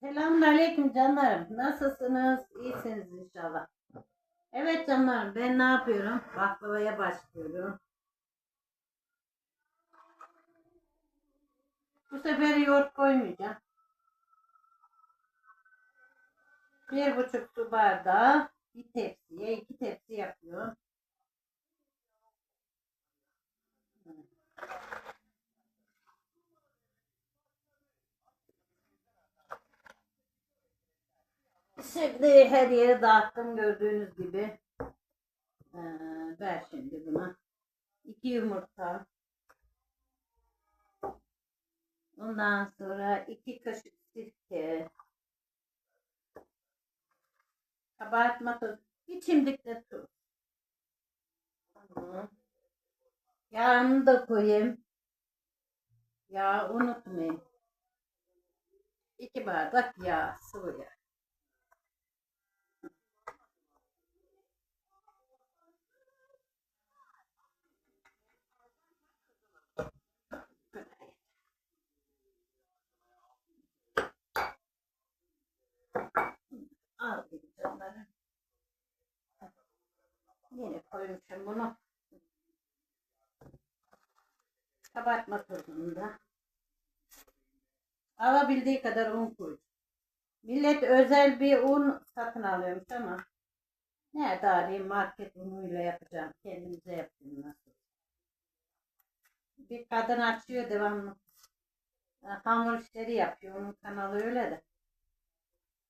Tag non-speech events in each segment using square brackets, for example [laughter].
Selamünaleyküm canlarım. Nasılsınız? İyisiniz inşallah. Evet canlarım ben ne yapıyorum? Baklavaya başlıyorum. Bu sefer yoğurt koymayacağım. Bir buçuk su bardağı bir tepsiye iki tepsi yapıyorum. Şimdi her yere dağıttım gördüğünüz gibi. Ee, ver şimdi buna. İki yumurta. Ondan sonra iki kaşık sirke. Kabartma tozu. Bir çimdik de tuz. Yağını da koyayım. Yağ unutmayın. İki bardak yağ, sıvı yağ. Al bir canları. Yine koymuşum bunu. Kabartma tozunu da. Alabildiği kadar un koy. Millet özel bir un satın alıyormuş ama nerede alayım market unuyla yapacağım. Kendimize yapayım nasıl. Bir kadın açıyor devamlı. Hamur işleri yapıyor. Onun kanalı öyle de.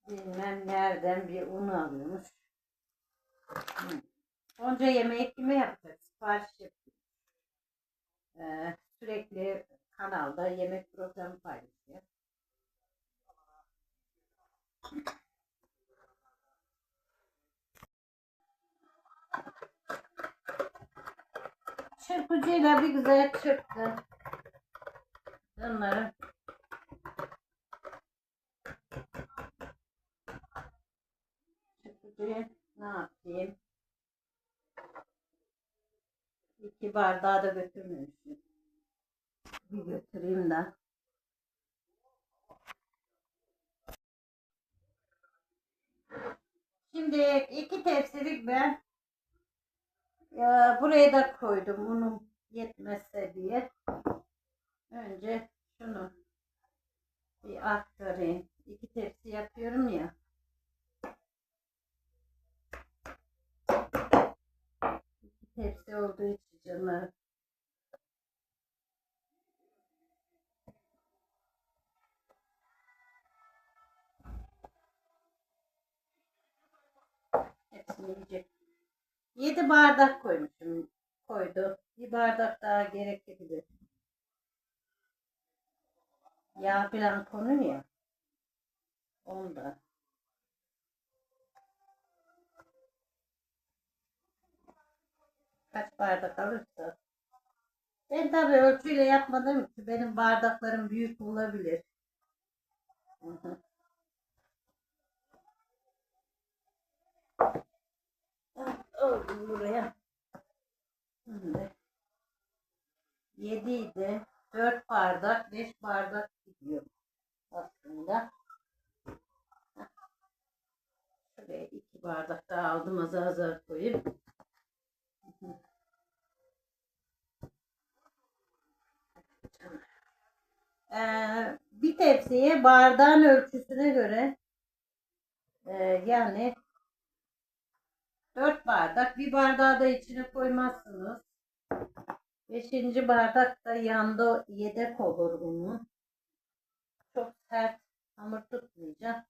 Bilmem nereden bir un alıyormuş. Hı. Onca yemeği kime yapacak? Sipariş yapıyor. Ee, sürekli kanalda yemek programı paylaşıyor. Çırpıcıyla bir güzel çırptı. Bunları çırpıcıyı ne yapayım? İki bardağı da götürmemişim. Bir götüreyim de. Şimdi iki tepsilik ben ya, buraya da koydum unum yetmezse diye. Önce şunu bir aktarayım. İki tepsi yapıyorum ya. İki tepsi olduğu için canlarım. Hepsini yiyecek. 7 bardak koymuşum. Koydu. Bir bardak daha gerekebilir. Yağ falan konur ya. Onda. Kaç bardak alırsa. Ben tabii ölçüyle yapmadığım için benim bardaklarım büyük olabilir. Hı. Aldım buraya. Şimdi. Yediydi. Dört bardak, beş bardak gidiyor. Aslında. Şuraya iki bardak daha aldım. Azar azar koyayım. Ee, bir tepsiye bardağın ölçüsüne göre e, yani 4 bardak. Bir bardağı da içine koymazsınız. Beşinci bardak da yanda yedek olur bunun. Çok sert hamur tutmayacak.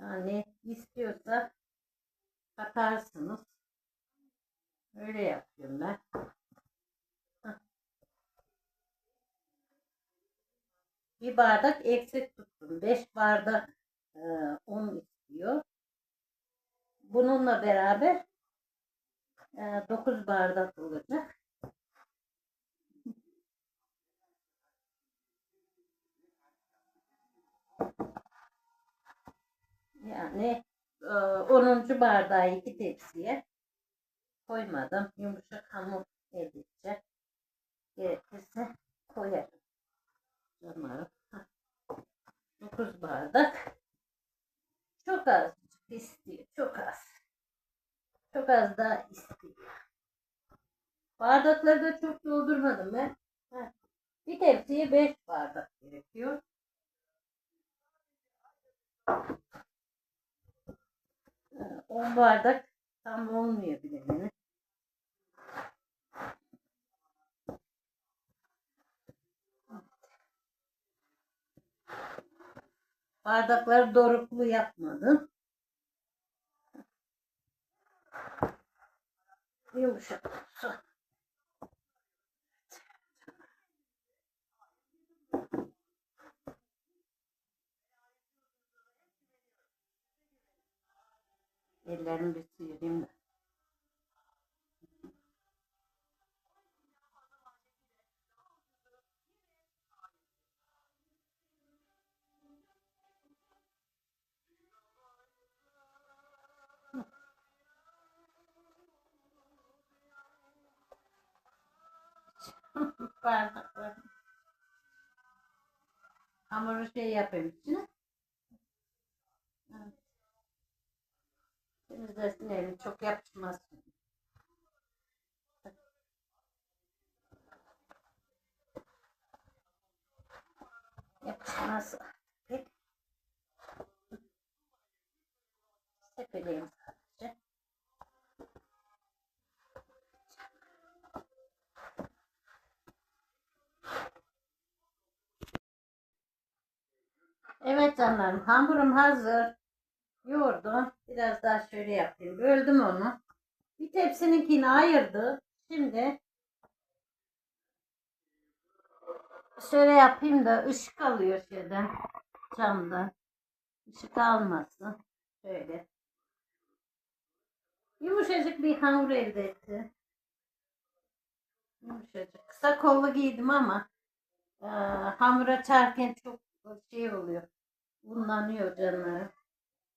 Yani istiyorsa katarsınız. Öyle yapıyorum ben. Bir bardak eksik tuttum. Beş bardak e, un istiyor. Bununla beraber 9 bardak olacak. Yani e, 10. bardağı iki tepsiye koymadım. Yumuşak hamur elde edecek. Gerekirse koyarım. Çok 9 bardak. Çok az istiyor. Çok az. Çok az da istiyor. Bardakları da çok doldurmadım ben. Bir tepsiye 5 bardak gerekiyor. 10 bardak tam olmuyor bile benim. Bardakları doruklu yapmadım. Yumuşak olsun. Ellerimi bir sıyırayım da. Bardaklar. Hamuru şey yapayım içine. Evet. Temizlesin elini çok yapışmasın. Yapışmaz. Pek. Sepeleyim Evet canlarım hamurum hazır. Yoğurdum. Biraz daha şöyle yapayım. Böldüm onu. Bir tepsininkini ayırdı. Şimdi şöyle yapayım da ışık alıyor şeyden. Camdan. Işık almasın. Şöyle. Yumuşacık bir hamur elde etti. Yumuşacık. Kısa kollu giydim ama e, hamur açarken çok şey oluyor. Bunlanıyor canlarım.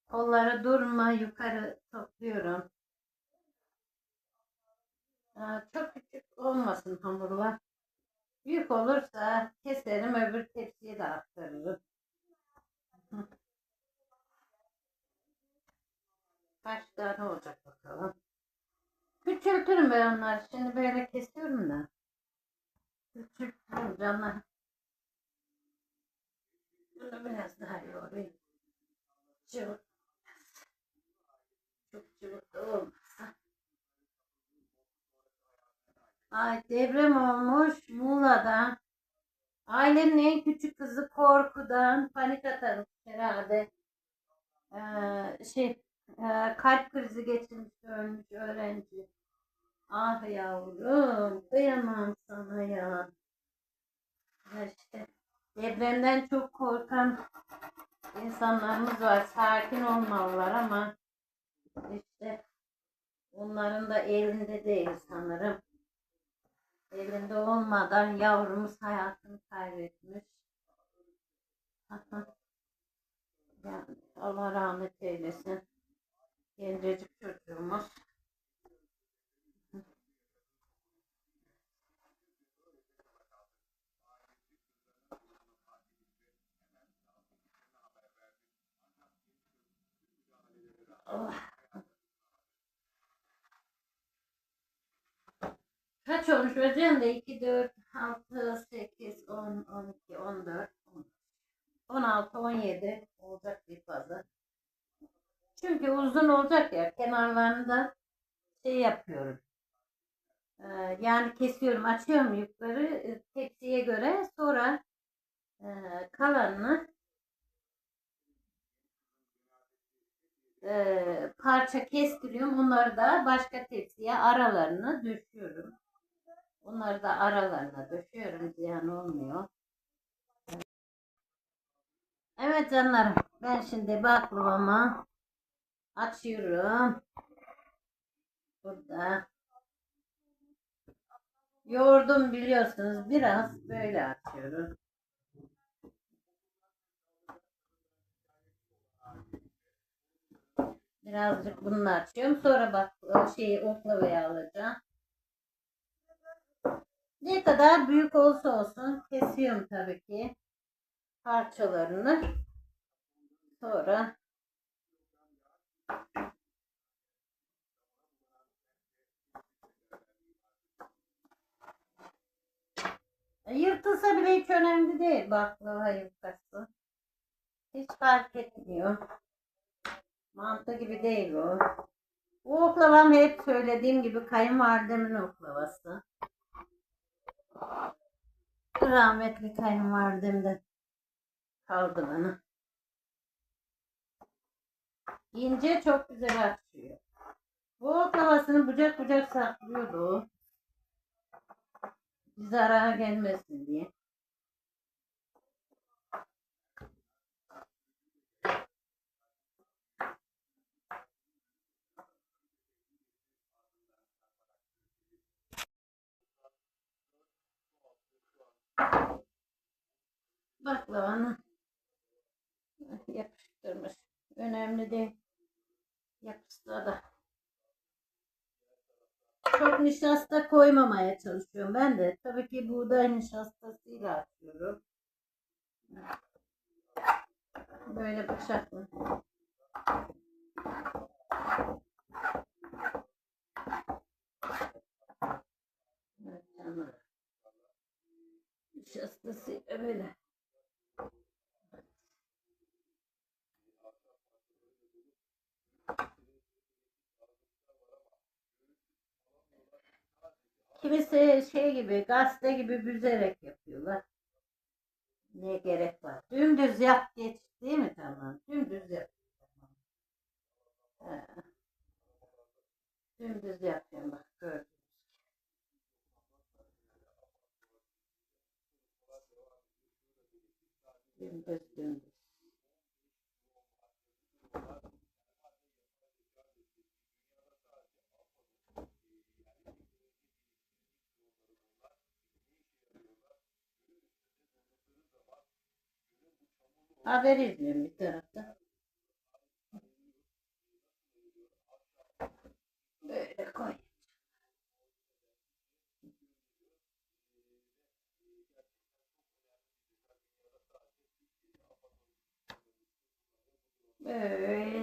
Kolları durma yukarı topluyorum. Çok küçük olmasın hamurlar. Büyük olursa keserim öbür tepsiye de aktarırım. [laughs] Kaç tane olacak bakalım. Küçültürüm ben onları. Şimdi böyle kesiyorum da. Küçültürüm canlar. Biraz daha yoğurayım. Cıvık. Çok cıvık da olmasa. Ay deprem olmuş Muğla'da. Ailenin en küçük kızı korkudan panik atarmış herhalde. Ee, şey e, kalp krizi geçirmiş ölmüş öğrenci. Ah yavrum kıyamam sana. Ya işte depremden çok korkan insanlarımız var. Sakin olmalılar ama işte onların da elinde değil sanırım. Elinde olmadan yavrumuz hayatını kaybetmiş. Allah rahmet eylesin. Gencecik çocuğumuz. Kaç olmuş hocam da 2, 4, 6, 8, 10, 12, 14, 16, 17 olacak bir fazla. Çünkü uzun olacak ya kenarlarında şey yapıyorum. Ee, yani kesiyorum, açıyorum yukarı e, tepsiye göre sonra e, kalanını e, parça kestiriyorum. Onları da başka tepsiye aralarını döşüyorum. Onları da aralarına döşüyorum. Ziyan olmuyor. Evet canlarım. Ben şimdi baklavamı açıyorum. Burada. Yoğurdum biliyorsunuz. Biraz böyle açıyorum. Birazcık bunu açıyorum. Sonra bak şeyi oklavaya alacağım. Kadar büyük olsa olsun kesiyorum tabii ki parçalarını. Sonra E, Yırtılsa bile hiç önemli değil baklava yufkası. Hiç fark etmiyor. Mantı gibi değil bu. Bu oklavam hep söylediğim gibi kayınvalidemin oklavası. Rahmetli kayınvalidem de kaldı bana. İnce çok güzel açıyor. Bu oklavasını bucak bucak saklıyordu. Zarara gelmesin diye. Baklavanı yapıştırmış. Önemli değil. Yapısı da. Çok nişasta koymamaya çalışıyorum ben de. Tabii ki buğday nişastasıyla açıyorum. Böyle bıçakla. Evet canım. Nişastasıyla böyle. Kimisi şey gibi, gazete gibi büzerek yapıyorlar. Ne gerek var? Dümdüz yap geç değil mi tamam? Dümdüz yap. He. Dümdüz yapıyorum bak gördüm. Dümdüz dümdüz. Haber izliyorum bir tarafta. Böyle koy. Böyle.